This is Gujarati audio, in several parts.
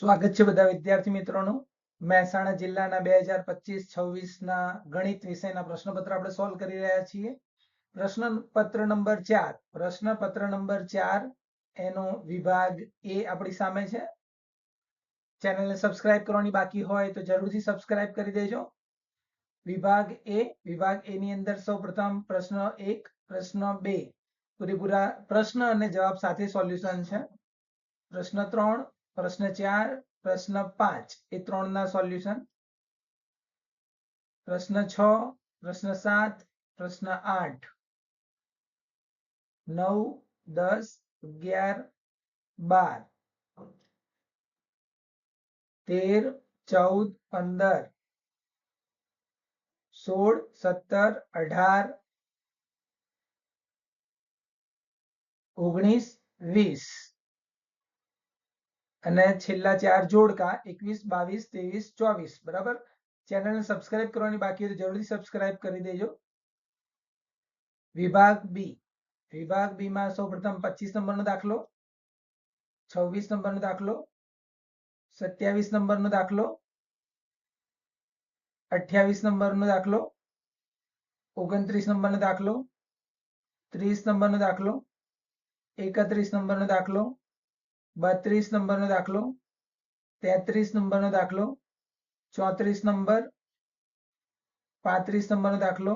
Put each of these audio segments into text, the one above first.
સ્વાગત છે બધા વિદ્યાર્થી મિત્રોનું. મહેસાણા જિલ્લાના બે હજાર પચીસ છવ્વીસ ના ગણિત વિષયના પ્રશ્નપત્ર આપણે સોલ્વ કરી રહ્યા છીએ. પ્રશ્નપત્ર નંબર ચાર. પ્રશ્નપત્ર નંબર ચાર એનો વિભાગ એ આપણી સામે છે. ચેનલને સબસ્ક્રાઇબ કરવાની બાકી હોય તો જરૂરથી સબસ્ક્રાઇબ કરી દેજો. વિભાગ એ વિભાગ એ ની અંદર સૌ પ્રથમ પ્રશ્ન એક, પ્રશ્ન બે. પૂરેપૂરા પ્રશ્ન અને જવાબ સાથે સોલ્યુશન છે. પ્રશ્ન ત્રણ. પ્રશ્ન ચાર, પ્રશ્ન પાંચ એ ત્રણના સોલ્યુશન પ્રશ્ન છ, પ્રશ્ન સાત, પ્રશ્ન આઠ. નવ, દસ, અગિયાર, બાર. તેર, ચૌદ, પંદર. સોળ, સત્તર, અઢાર. ઓગણીસ, વીસ. અને છેલ્લા ચાર જોડકા એકવીસ, બાવીસ, ત્રેવીસ, ચોવીસ, બરાબર? ચેનલને સબસ્ક્રાઇબ કરવાની બાકી હોય તો જરૂરથી સબસ્ક્રાઇબ કરી દેજો. વિભાગ બી વિભાગ બી માં સૌ પ્રથમ પચીસ નંબરનો દાખલો, છવ્વીસ નંબરનો દાખલો, સત્યાવીસ નંબરનો દાખલો, અઠ્યાવીસ નંબરનો દાખલો, ઓગણત્રીસ નંબરનો દાખલો, ત્રીસ નંબરનો દાખલો, એકત્રીસ નંબરનો દાખલો બત્રીસ નંબરનો દાખલો તેત્રીસ નંબરનો દાખલો ચોત્રીસ નંબર પાંત્રીસ નંબરનો દાખલો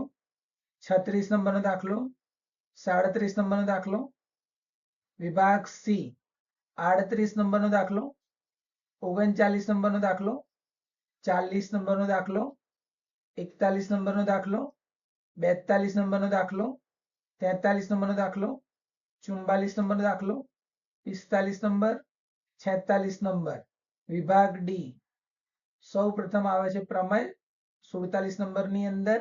છત્રીસ નંબરનો દાખલો સાડત્રીસ નંબરનો દાખલો વિભાગ સી આડત્રીસ નંબરનો દાખલો ઓગણચાલીસ નંબરનો દાખલો ચાલીસ નંબરનો દાખલો એકતાલીસ નંબરનો દાખલો બેતાલીસ નંબરનો દાખલો તેતાલીસ નંબરનો દાખલો ચુમ્બાલીસ નંબરનો દાખલો પિસ્તાલીસ નંબર, છેતાલીસ નંબર, વિભાગ ડી સૌ પ્રથમ આવે છે પ્રમેય, સુડતાલીસ નંબરની અંદર,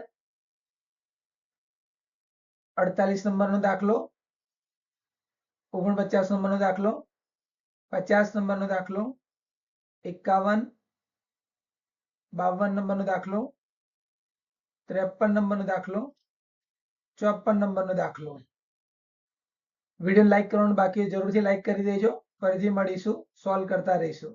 અડતાલીસ નંબરનો દાખલો, ઓગણપચાસ નંબરનો દાખલો, પચાસ નંબરનો દાખલો, એકાવન, બાવન નંબરનો દાખલો, ત્રેપન નંબરનો દાખલો, ચોપન નંબરનો દાખલો. વીડિયો લાઈક કરવાનું બાકી જરૂરથી લાઈક કરી દેજો. ફરીથી મળીશું. સોલ્વ કરતા રહીશું.